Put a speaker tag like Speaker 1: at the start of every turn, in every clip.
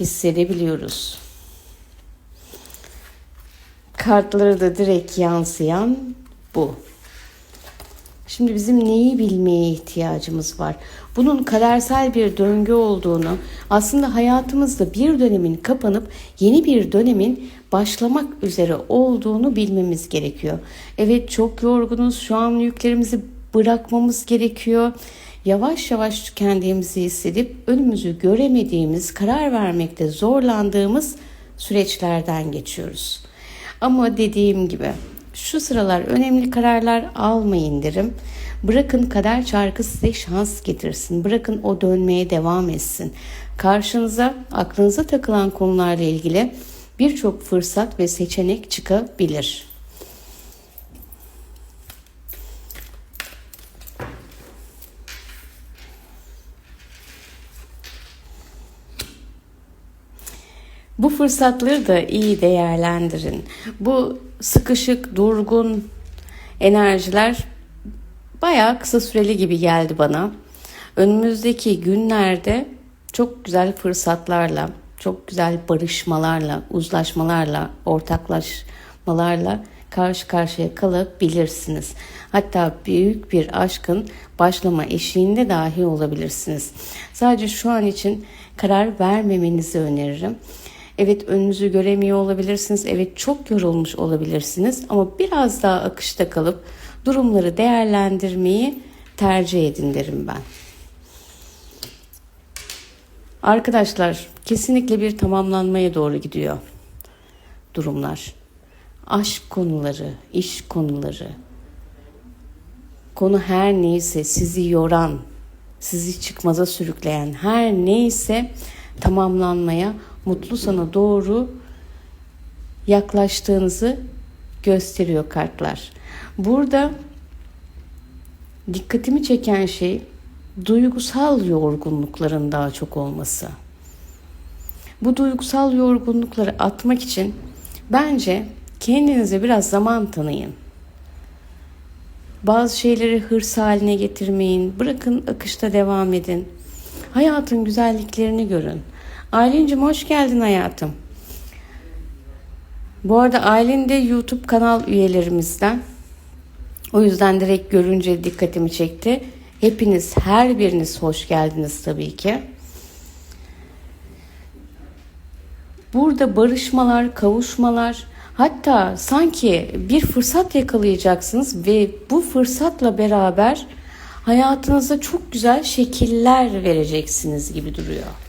Speaker 1: hissedebiliyoruz. Kartlara da direkt yansıyan bu. Şimdi bizim neyi bilmeye ihtiyacımız var? Bunun kadersel bir döngü olduğunu, aslında hayatımızda bir dönemin kapanıp yeni bir dönemin başlamak üzere olduğunu bilmemiz gerekiyor. Evet çok yorgunuz. Şu an yüklerimizi bırakmamız gerekiyor. Yavaş yavaş tükendiğimizi hissedip önümüzü göremediğimiz, karar vermekte zorlandığımız süreçlerden geçiyoruz. Ama dediğim gibi şu sıralar önemli kararlar almayın derim. Bırakın kader çarkı size şans getirsin. Bırakın o dönmeye devam etsin. Karşınıza aklınıza takılan konularla ilgili birçok fırsat ve seçenek çıkabilir. Bu fırsatları da iyi değerlendirin. Bu sıkışık, durgun enerjiler bayağı kısa süreli gibi geldi bana. Önümüzdeki günlerde çok güzel fırsatlarla, çok güzel barışmalarla, uzlaşmalarla, ortaklaşmalarla karşı karşıya kalabilirsiniz. Hatta büyük bir aşkın başlama eşiğinde dahi olabilirsiniz. Sadece şu an için karar vermemenizi öneririm. Evet önünüzü göremiyor olabilirsiniz. Evet çok yorulmuş olabilirsiniz ama biraz daha akışta kalıp durumları değerlendirmeyi tercih edin derim ben. Arkadaşlar kesinlikle bir tamamlanmaya doğru gidiyor durumlar. Aşk konuları, iş konuları, konu her neyse sizi yoran, sizi çıkmaza sürükleyen her neyse tamamlanmaya, mutlu sana doğru yaklaştığınızı gösteriyor kartlar. Burada dikkatimi çeken şey duygusal yorgunlukların daha çok olması. Bu duygusal yorgunlukları atmak için bence kendinize biraz zaman tanıyın. Bazı şeyleri hırs haline getirmeyin. Bırakın akışta devam edin. Hayatın güzelliklerini görün. Aylin'cim hoş geldin hayatım. Bu arada Aylin de YouTube kanal üyelerimizden. O yüzden direkt görünce dikkatimi çekti. Hepiniz, her biriniz hoş geldiniz tabii ki. Burada barışmalar, kavuşmalar, hatta sanki bir fırsat yakalayacaksınız ve bu fırsatla beraber hayatınıza çok güzel şekiller vereceksiniz gibi duruyor.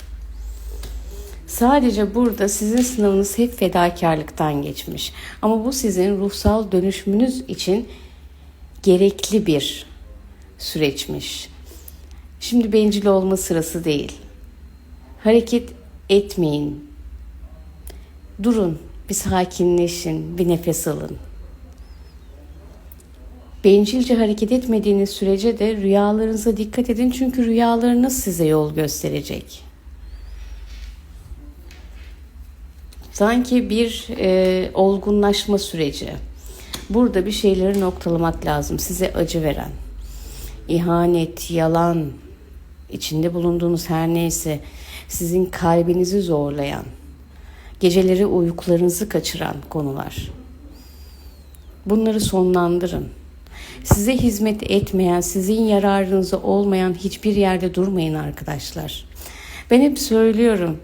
Speaker 1: Sadece burada sizin sınavınız hep fedakarlıktan geçmiş. Ama bu sizin ruhsal dönüşümünüz için gerekli bir süreçmiş. Şimdi bencil olma sırası değil. Hareket etmeyin. Durun, bir sakinleşin, bir nefes alın. Bencilce hareket etmediğiniz sürece de rüyalarınıza dikkat edin çünkü rüyalarınız size yol gösterecek. Sanki bir e, olgunlaşma süreci. Burada bir şeyleri noktalamak lazım. Size acı veren, ihanet, yalan, içinde bulunduğunuz her neyse sizin kalbinizi zorlayan, geceleri uykularınızı kaçıran konular. Bunları sonlandırın. Size hizmet etmeyen, sizin yararınıza olmayan hiçbir yerde durmayın arkadaşlar. Ben hep söylüyorum.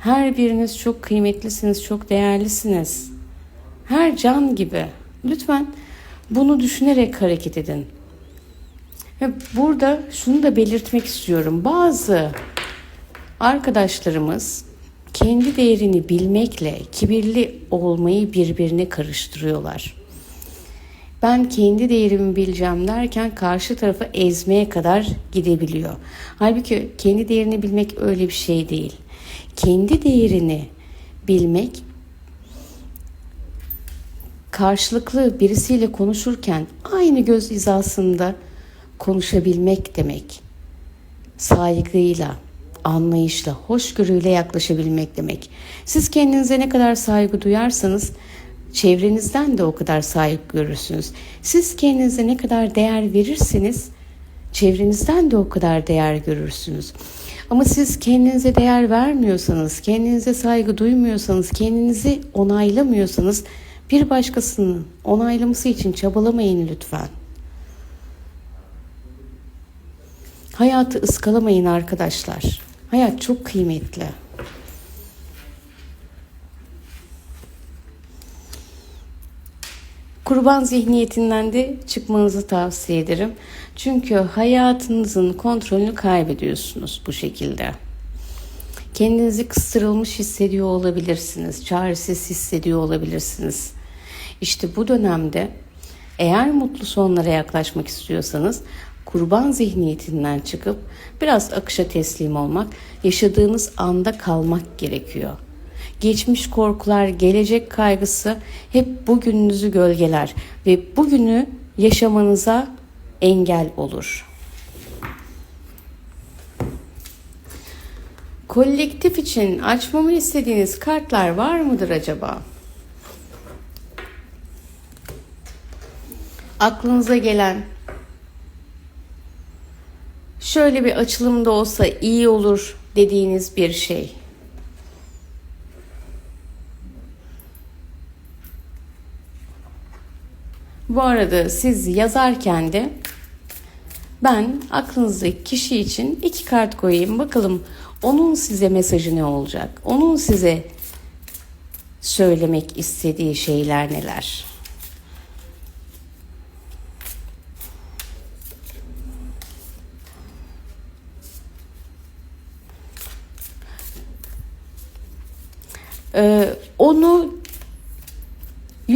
Speaker 1: Her biriniz çok kıymetlisiniz, çok değerlisiniz. Her can gibi. Lütfen bunu düşünerek hareket edin. Ve burada şunu da belirtmek istiyorum. Bazı arkadaşlarımız kendi değerini bilmekle kibirli olmayı birbirine karıştırıyorlar. Ben kendi değerimi bileceğim derken karşı tarafı ezmeye kadar gidebiliyor. Halbuki kendi değerini bilmek öyle bir şey değil kendi değerini bilmek karşılıklı birisiyle konuşurken aynı göz hizasında konuşabilmek demek. Saygıyla, anlayışla, hoşgörüyle yaklaşabilmek demek. Siz kendinize ne kadar saygı duyarsanız çevrenizden de o kadar saygı görürsünüz. Siz kendinize ne kadar değer verirseniz çevrenizden de o kadar değer görürsünüz. Ama siz kendinize değer vermiyorsanız, kendinize saygı duymuyorsanız, kendinizi onaylamıyorsanız bir başkasının onaylaması için çabalamayın lütfen. Hayatı ıskalamayın arkadaşlar. Hayat çok kıymetli. Kurban zihniyetinden de çıkmanızı tavsiye ederim. Çünkü hayatınızın kontrolünü kaybediyorsunuz bu şekilde. Kendinizi kıstırılmış hissediyor olabilirsiniz. Çaresiz hissediyor olabilirsiniz. İşte bu dönemde eğer mutlu sonlara yaklaşmak istiyorsanız kurban zihniyetinden çıkıp biraz akışa teslim olmak, yaşadığınız anda kalmak gerekiyor. Geçmiş korkular, gelecek kaygısı hep bugününüzü gölgeler ve bugünü yaşamanıza engel olur. Kolektif için açmamı istediğiniz kartlar var mıdır acaba? Aklınıza gelen şöyle bir açılımda olsa iyi olur dediğiniz bir şey. Bu arada siz yazarken de ben aklınızdaki kişi için iki kart koyayım. Bakalım onun size mesajı ne olacak? Onun size söylemek istediği şeyler neler? Ee, onu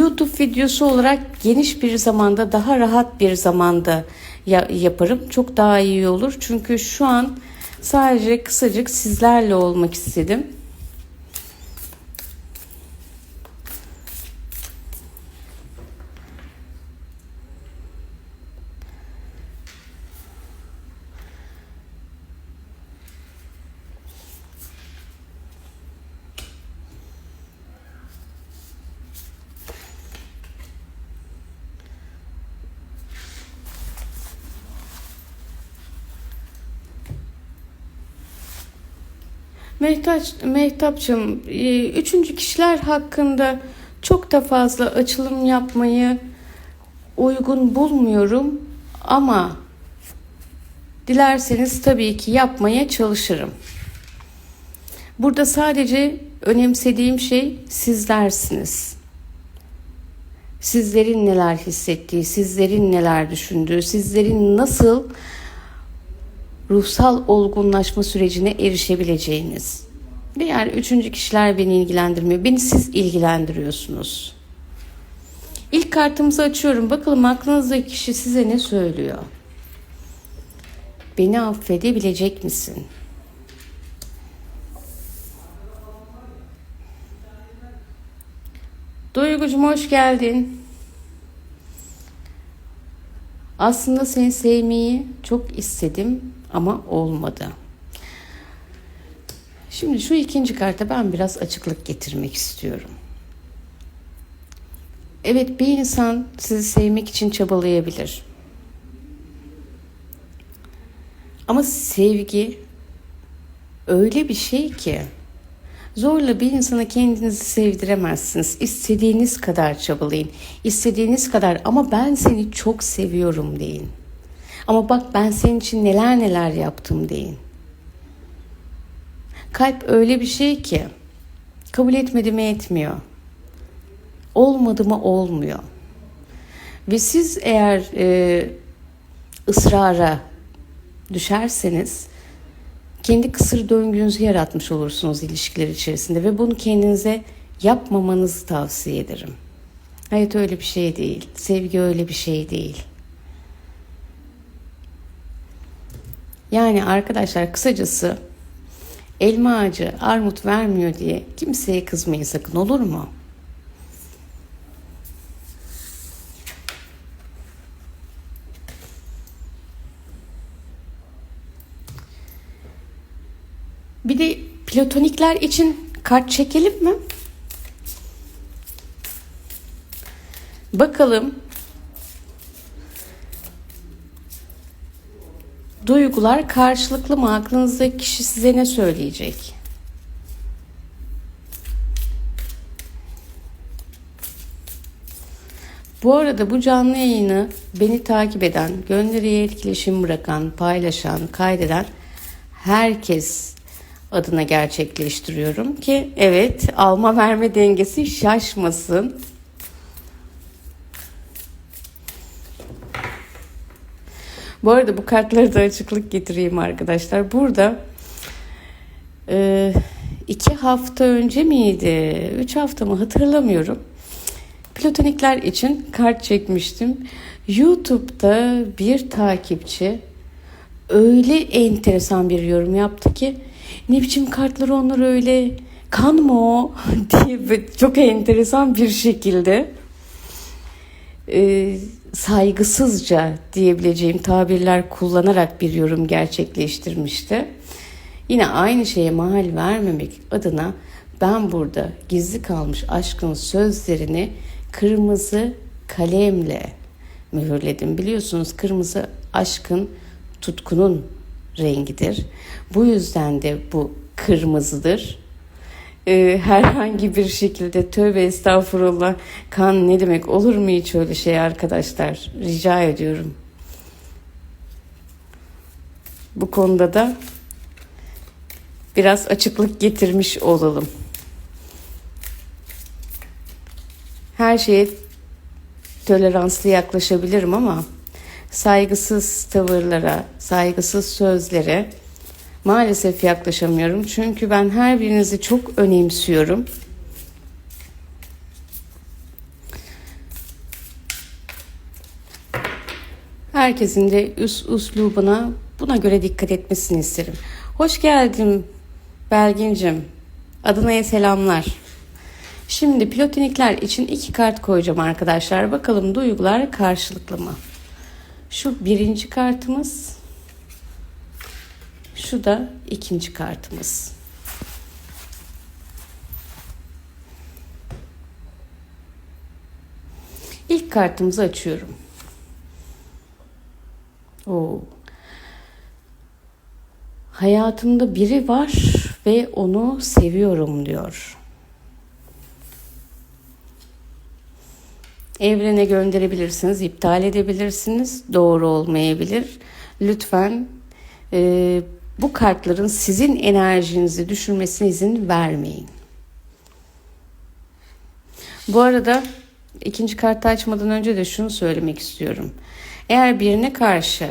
Speaker 1: YouTube videosu olarak geniş bir zamanda, daha rahat bir zamanda ya- yaparım. Çok daha iyi olur. Çünkü şu an sadece kısacık sizlerle olmak istedim. Mehtaç, Mehtapçım, e, üçüncü kişiler hakkında çok da fazla açılım yapmayı uygun bulmuyorum ama dilerseniz tabii ki yapmaya çalışırım. Burada sadece önemsediğim şey sizlersiniz. Sizlerin neler hissettiği, sizlerin neler düşündüğü, sizlerin nasıl ruhsal olgunlaşma sürecine erişebileceğiniz. Diğer üçüncü kişiler beni ilgilendirmiyor. Beni siz ilgilendiriyorsunuz. İlk kartımızı açıyorum. Bakalım aklınızdaki kişi size ne söylüyor? Beni affedebilecek misin? Duygucum hoş geldin. Aslında seni sevmeyi çok istedim ama olmadı. Şimdi şu ikinci karta ben biraz açıklık getirmek istiyorum. Evet bir insan sizi sevmek için çabalayabilir. Ama sevgi öyle bir şey ki zorla bir insana kendinizi sevdiremezsiniz. İstediğiniz kadar çabalayın. İstediğiniz kadar ama ben seni çok seviyorum deyin. Ama bak ben senin için neler neler yaptım deyin. Kalp öyle bir şey ki kabul etmedi mi etmiyor. Olmadı mı olmuyor. Ve siz eğer e, ısrara düşerseniz kendi kısır döngünüzü yaratmış olursunuz ilişkiler içerisinde ve bunu kendinize yapmamanızı tavsiye ederim. Hayat öyle bir şey değil. Sevgi öyle bir şey değil. Yani arkadaşlar kısacası elma ağacı armut vermiyor diye kimseye kızmayın sakın olur mu? Bir de platonikler için kart çekelim mi? Bakalım Duygular karşılıklı mı? Aklınızdaki kişi size ne söyleyecek? Bu arada bu canlı yayını beni takip eden, gönderiye etkileşim bırakan, paylaşan, kaydeden herkes adına gerçekleştiriyorum ki evet alma verme dengesi şaşmasın. Bu arada bu kartları da açıklık getireyim arkadaşlar. Burada e, iki hafta önce miydi? Üç hafta mı hatırlamıyorum. Platonikler için kart çekmiştim. YouTube'da bir takipçi öyle enteresan bir yorum yaptı ki ne biçim kartlar onlar öyle kan mı o diye çok enteresan bir şekilde e, saygısızca diyebileceğim tabirler kullanarak bir yorum gerçekleştirmişti. Yine aynı şeye mahal vermemek adına ben burada gizli kalmış aşkın sözlerini kırmızı kalemle mühürledim. Biliyorsunuz kırmızı aşkın tutkunun rengidir. Bu yüzden de bu kırmızıdır. Ee, herhangi bir şekilde tövbe estağfurullah kan ne demek olur mu hiç öyle şey arkadaşlar rica ediyorum. Bu konuda da biraz açıklık getirmiş olalım. Her şeye toleranslı yaklaşabilirim ama saygısız tavırlara, saygısız sözlere maalesef yaklaşamıyorum. Çünkü ben her birinizi çok önemsiyorum. Herkesin de üst uslubuna buna göre dikkat etmesini isterim. Hoş geldin Belgin'cim. Adana'ya selamlar. Şimdi platonikler için iki kart koyacağım arkadaşlar. Bakalım duygular karşılıklı mı? Şu birinci kartımız. Şu da ikinci kartımız. İlk kartımızı açıyorum. Oo. Hayatımda biri var ve onu seviyorum diyor. Evrene gönderebilirsiniz, iptal edebilirsiniz. Doğru olmayabilir. Lütfen e, bu kartların sizin enerjinizi düşürmesine izin vermeyin. Bu arada ikinci kartı açmadan önce de şunu söylemek istiyorum. Eğer birine karşı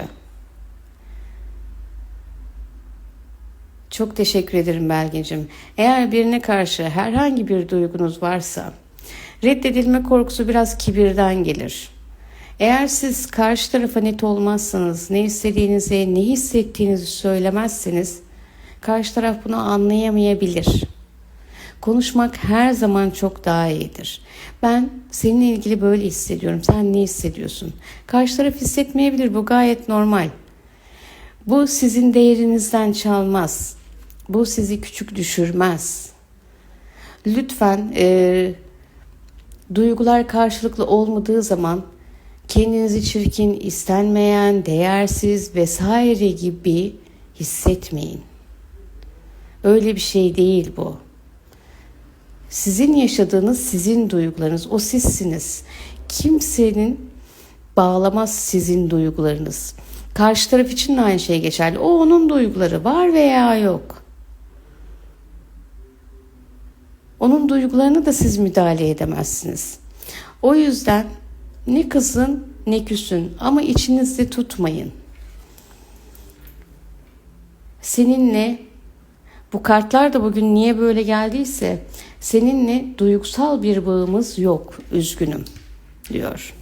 Speaker 1: çok teşekkür ederim Belgecim. Eğer birine karşı herhangi bir duygunuz varsa reddedilme korkusu biraz kibirden gelir. Eğer siz karşı tarafa net olmazsanız, ne istediğinizi, ne hissettiğinizi söylemezseniz karşı taraf bunu anlayamayabilir. Konuşmak her zaman çok daha iyidir. Ben seninle ilgili böyle hissediyorum. Sen ne hissediyorsun? Karşı taraf hissetmeyebilir. Bu gayet normal. Bu sizin değerinizden çalmaz. Bu sizi küçük düşürmez. Lütfen e, duygular karşılıklı olmadığı zaman kendinizi çirkin, istenmeyen, değersiz vesaire gibi hissetmeyin. Öyle bir şey değil bu. Sizin yaşadığınız sizin duygularınız, o sizsiniz. Kimsenin bağlamaz sizin duygularınız. Karşı taraf için de aynı şey geçerli. O onun duyguları var veya yok. Onun duygularını da siz müdahale edemezsiniz. O yüzden ne kızın ne küsün ama içinizde tutmayın. Seninle bu kartlar da bugün niye böyle geldiyse seninle duygusal bir bağımız yok üzgünüm diyor.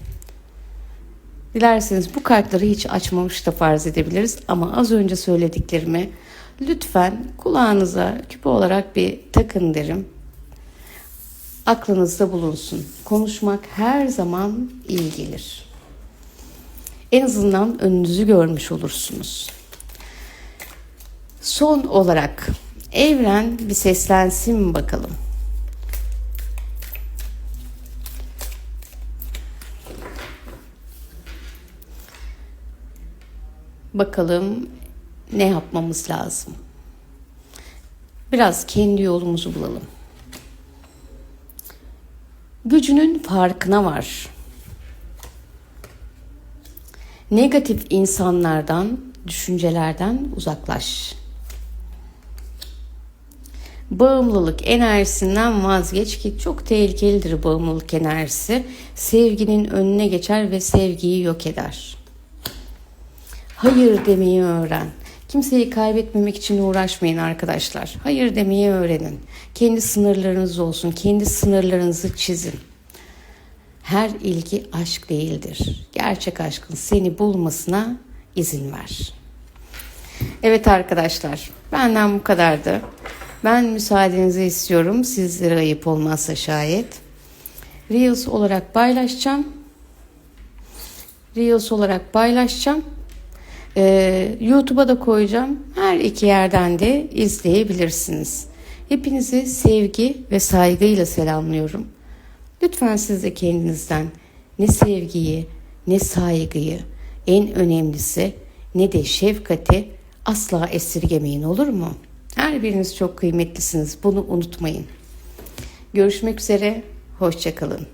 Speaker 1: Dilerseniz bu kartları hiç açmamış da farz edebiliriz ama az önce söylediklerimi lütfen kulağınıza küpe olarak bir takın derim aklınızda bulunsun. Konuşmak her zaman iyi gelir. En azından önünüzü görmüş olursunuz. Son olarak evren bir seslensin bakalım. Bakalım ne yapmamız lazım? Biraz kendi yolumuzu bulalım. Gücünün farkına var. Negatif insanlardan, düşüncelerden uzaklaş. Bağımlılık enerjisinden vazgeç ki çok tehlikelidir bağımlılık enerjisi. Sevginin önüne geçer ve sevgiyi yok eder. Hayır demeyi öğren. Kimseyi kaybetmemek için uğraşmayın arkadaşlar. Hayır demeyi öğrenin. Kendi sınırlarınız olsun. Kendi sınırlarınızı çizin. Her ilgi aşk değildir. Gerçek aşkın seni bulmasına izin ver. Evet arkadaşlar, benden bu kadardı. Ben müsaadenizi istiyorum. Sizlere ayıp olmazsa şayet. Reels olarak paylaşacağım. Reels olarak paylaşacağım. Ee, YouTube'a da koyacağım. Her iki yerden de izleyebilirsiniz. Hepinizi sevgi ve saygıyla selamlıyorum. Lütfen siz de kendinizden ne sevgiyi, ne saygıyı, en önemlisi ne de şefkati asla esirgemeyin olur mu? Her biriniz çok kıymetlisiniz. Bunu unutmayın. Görüşmek üzere. Hoşçakalın.